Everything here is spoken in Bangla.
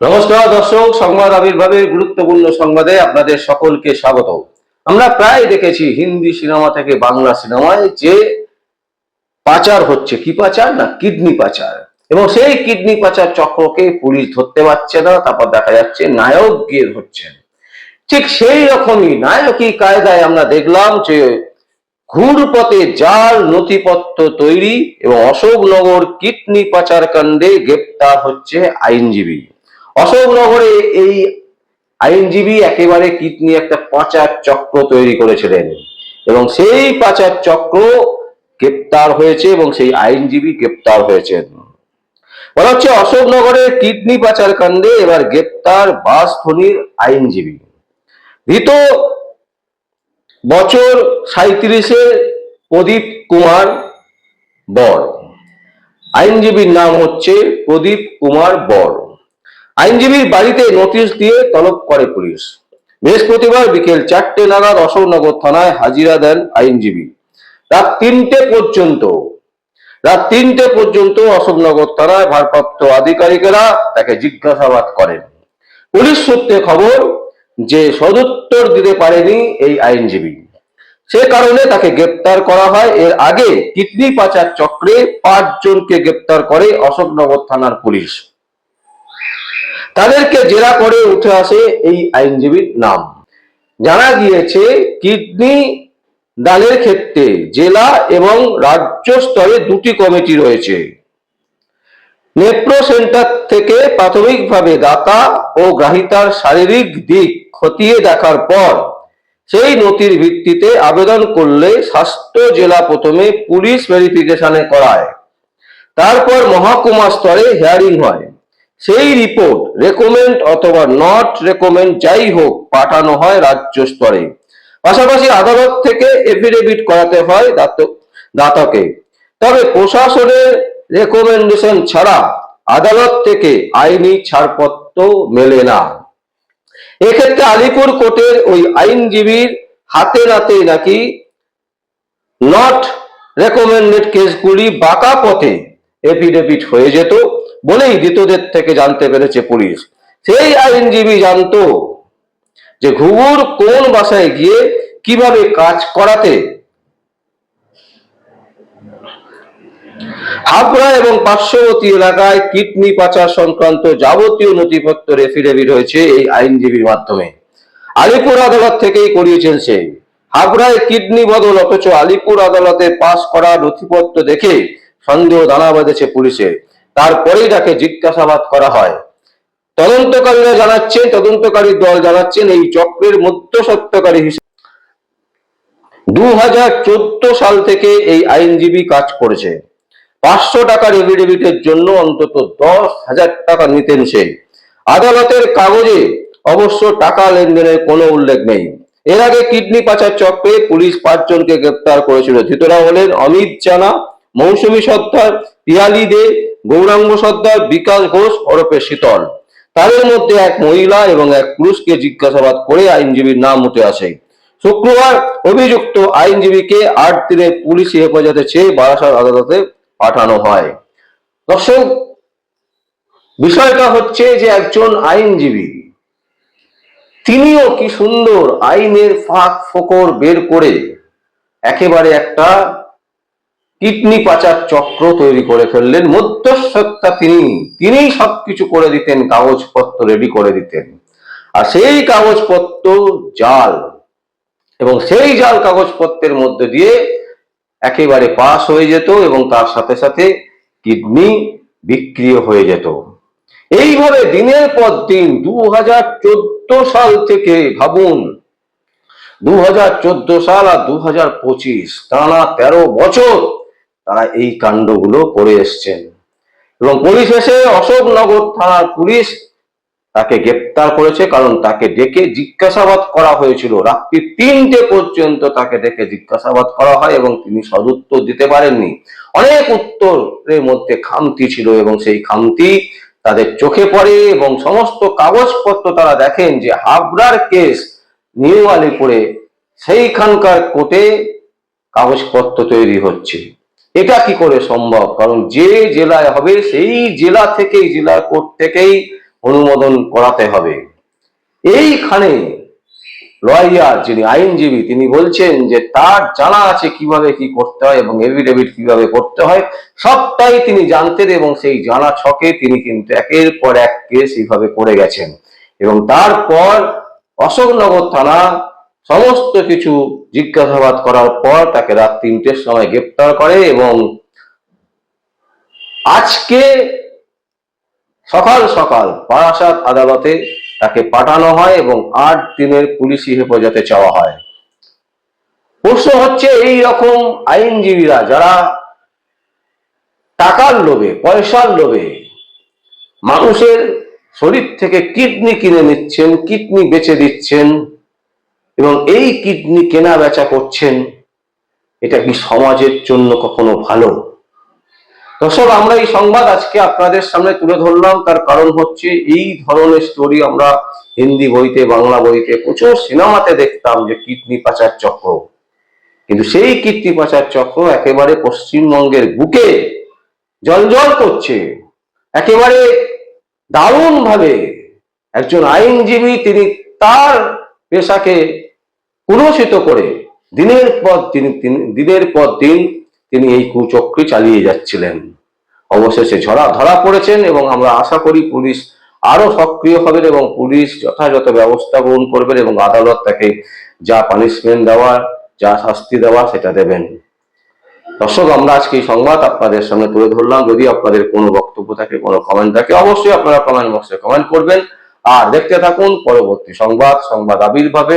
নমস্কার দর্শক, সংবাদ আবির্ভাবের গুরুত্বপূর্ণ সংবাদে আপনাদের সকলকে স্বাগত আমরা প্রায় দেখেছি হিন্দি সিনেমা থেকে বাংলা সিনেমায় যে পাচার হচ্ছে। কি পাচার না কিডনি পাচার? এবং সেই কিডনি পাচার চক্রকে পুলিশ ধরতে পারছে না, তারপর দেখা যাচ্ছে নায়ক গিয়ে ধরছেন। ঠিক সেই রকমই নায়কই কায়দায় আমরা দেখলাম যে ঘুরপথে জাল, নথিপত্র তৈরি এবং অশোকনগর কিডনি পাচার কাণ্ডে গ্রেপ্তার হচ্ছে আইনজীবী। অশোকনগরে এই আইনজীবী একেবারে কিডনি একটা পাচার চক্র তৈরি করেছিলেন। এবং সেই পাচার চক্র গ্রেপ্তার হয়েছে এবং সেই আইনজীবী গ্রেপ্তার হয়েছেন। বলা হচ্ছে অশোকনগরের কিডনি পাচার কাণ্ডে এবার গ্রেপ্তার বাস ধনির আইনজীবী। ধৃত বছর সাঁত্রিশে প্রদীপ কুমার বর। আইনজীবীর নাম হচ্ছে প্রদীপ কুমার বর। আইনজীবীর বাড়িতে নোটিশ দিয়ে তলব করে পুলিশ। বৃহস্পতিবার বিকেল চারটে নাগাদ অশোকনগর থানায় হাজিরা দেন আইনজীবী। রাত তিনটে পর্যন্ত। রাত তিনটে পর্যন্ত অশোকনগর থানায় ভারপ্রাপ্ত আধিকারিকেরা তাকে জিজ্ঞাসাবাদ করেন। পুলিশ সূত্রে খবর যে সদুত্তর দিতে পারেনি এই আইনজীবী। সে কারণে তাকে গ্রেপ্তার করা হয়। এর আগে কিডনি পাচার চক্রে পাঁচজনকে গ্রেপ্তার করে অশোকনগর থানার পুলিশ। তাদেরকে জেরা করে উঠে আসে এই আইনজীবীর নাম। জানা গিয়েছে, কিডনি দানের ক্ষেত্রে জেলা এবং রাজ্য স্তরে দুটি কমিটি রয়েছে। নেপ্রো সেন্টার থেকে প্রাথমিকভাবে দাতা ও গ্রাহিতার শারীরিক দিক খতিয়ে দেখার পর সেই নথির ভিত্তিতে আবেদন করলে স্বাস্থ্য জেলা প্রথমে পুলিশ ভেরিফিকেশনে করায়। তারপর মহকুমা স্তরে হিয়ারিং হয়। সেই রিপোর্ট রেকমেন্ড অথবা নট রেকমেন্ড যাই হোক পাঠানো হয় রাজ্য স্তরে। পাশাপাশি আদালত থেকে এফিডেভিট করাতে হয় দাত- দাতাকে। তবে প্রশাসনের রেকমেন্ডেশন ছাড়া আদালত থেকে আইনি ছাড়পত্র মেলে না। এক্ষেত্রে আলিপুর কোর্টের ওই আইনজীবীর হাতে নাতে নাকি নট রেকমেন্ডেড কেসগুলি বাঁকা পথে এফিডেভিট হয়ে যেত। বলেই দ্বিতীয়দের থেকে জানতে পেরেছে পুলিশ। সেই আইনজীবী জানতো যে ঘুঘুর কোন বাসায় গিয়ে কীভাবে কাজ করাতে হাবড়া এবং পার্শ্ববর্তী এলাকায় কিডনি পাচার সংক্রান্ত যাবতীয় নথিপত্র এফিডেভিট হয়েছে এই আইনজীবীর মাধ্যমে। আলিপুর আদালত থেকেই করিয়েছেন সে। হাবড়ায় কিডনি বদল, অথচ আলিপুর আদালতে পাশ করা নথিপত্র দেখে সন্দেহ দানা বাঁধেছে পুলিশের। তারপরেই তাকে জিজ্ঞাসাবাদ করা হয়। তদন্তকারীরা জানাচ্ছেন, তদন্তকারী দল জানাচ্ছেন, এই চক্রের মধ্যস্বত্বকারী হিসেবে দু সাল থেকে এই আইনজীবী কাজ করেছে। পাঁচশো টাকার এফিডেভিটের জন্য অন্তত দশ হাজার টাকা নিতেন সে। আদালতের কাগজে অবশ্য টাকা লেনদেনের কোনো উল্লেখ নেই। এর আগে কিডনি পাচার চক্রে পুলিশ পাঁচজনকে গ্রেপ্তার করেছিল। ধৃতরা হলেন অমিত জানা, মৌসুমী সর্দার, পিয়ালি দে গৌরাঙ্গ সর্দার বিকাশ ঘোষ ওরফে শীতল। তাদের মধ্যে এক মহিলা এবং এক পুরুষকে জিজ্ঞাসাবাদ করে আইনজীবীর নাম উঠে আসে। শুক্রবার অভিযুক্ত আইনজীবীকে আট দিনের পুলিশি হেফাজতে চেয়ে বারাসাত আদালতে পাঠানো হয়। দর্শক, বিষয়টা হচ্ছে যে একজন আইনজীবী, তিনিও কি সুন্দর আইনের ফাঁক ফোকর বের করে একেবারে একটা কিডনি পাচার চক্র তৈরি করে ফেললেন, মধ্যস্থতা তিনি। তিনিই সবকিছু করে দিতেন, কাগজপত্র রেডি করে দিতেন। আর সেই কাগজপত্র, জাল। এবং সেই জাল কাগজপত্রের মধ্যে দিয়ে একেবারে পাস হয়ে যেত এবং তার সাথে সাথে কিডনি বিক্রিও হয়ে যেত। এইভাবে দিনের পর দিন দু হাজার চোদ্দ সাল থেকে ভাবুন দু হাজার চোদ্দ সাল আর দু টানা তেরো বছর তারা এই কাণ্ডগুলো করে এসছেন। এবং পুলিশ এসে অশোকনগর থানার পুলিশ তাকে গ্রেপ্তার করেছে, কারণ তাকে ডেকে জিজ্ঞাসাবাদ করা হয়েছিল। রাত্রি তিনটে পর্যন্ত তাকে ডেকে জিজ্ঞাসাবাদ করা হয় এবং তিনি সদুত্তর দিতে পারেননি। অনেক উত্তরের মধ্যে খামতি ছিল এবং সেই খামতি তাদের চোখে পড়ে এবং সমস্ত কাগজপত্র তারা দেখেন যে হাবড়ার কেস নিউ আলিপুরে সেইখানকার কোর্টে কাগজপত্র তৈরি হচ্ছে। এটা কি করে সম্ভব? কারণ যে জেলায় হবে, সেই জেলা থেকেই, জেলা কোর্ট থেকেই অনুমোদন করাতে হবে। এইখানে লয়ার যিনি আইনজীবী, তিনি বলছেন যে তার জানা আছে কীভাবে কি করতে হয় এবং এভিডেভিট কীভাবে করতে হয়, সবটাই তিনি জানতেন এবং সেই জানা ছকে তিনি কিন্তু একের পর এক কেস এইভাবে করে গেছেন। এবং তারপর অশোকনগর থানা সমস্ত কিছু জিজ্ঞাসাবাদ করার পর তাকে রাত তিনটের সময় গ্রেপ্তার করে এবং আজকে সকাল সকাল বারাসাত আদালতে তাকে পাঠানো হয় এবং আট দিনের পুলিশি হেফাজতে চাওয়া হয়। প্রশ্ন হচ্ছে এই রকম আইনজীবীরা যারা টাকার লোভে, পয়সার লোভে মানুষের শরীর থেকে কিডনি কিনে নিচ্ছেন, কিডনি বেচে দিচ্ছেন এবং এই কিডনি কেনা বেচা করছেন, এটা কি সমাজের জন্য কখনো ভালো? দর্শক, আমরা এই সংবাদ আজকে আপনাদের সামনে তুলে ধরলাম, তার কারণ হচ্ছে এই ধরনের স্টোরি আমরা হিন্দি বইতে, বাংলা বইতে, প্রচুর সিনেমাতে দেখতাম যে কিডনি পাচার চক্র। কিন্তু সেই কিডনি পাচার চক্র একেবারে পশ্চিমবঙ্গের বুকে জলজল করছে। একেবারে দারুণ ভাবে একজন আইনজীবী, তিনি তার পেশাকে কুলসিত করে দিনের পর দিন দিনের পর দিন তিনি এই কুচক্রে চালিয়ে যাচ্ছিলেন। অবশেষে ঝরা, ধরা পড়েছেন এবং আমরা আশা করি পুলিশ আরও সক্রিয় হবেন এবং পুলিশ যথাযথ ব্যবস্থা গ্রহণ করবেন এবং আদালত তাকে যা পানিশমেন্ট দেওয়া, যা শাস্তি দেওয়া সেটা দেবেন। দর্শক, আমরা আজকে এই সংবাদ আপনাদের সামনে তুলে ধরলাম। যদি আপনাদের কোনো বক্তব্য থাকে, কোনো কমেন্ট থাকে, অবশ্যই আপনারা কমেন্ট বক্সে কমেন্ট করবেন। আর দেখতে থাকুন পরবর্তী সংবাদ সংবাদ আবির্ভাবে।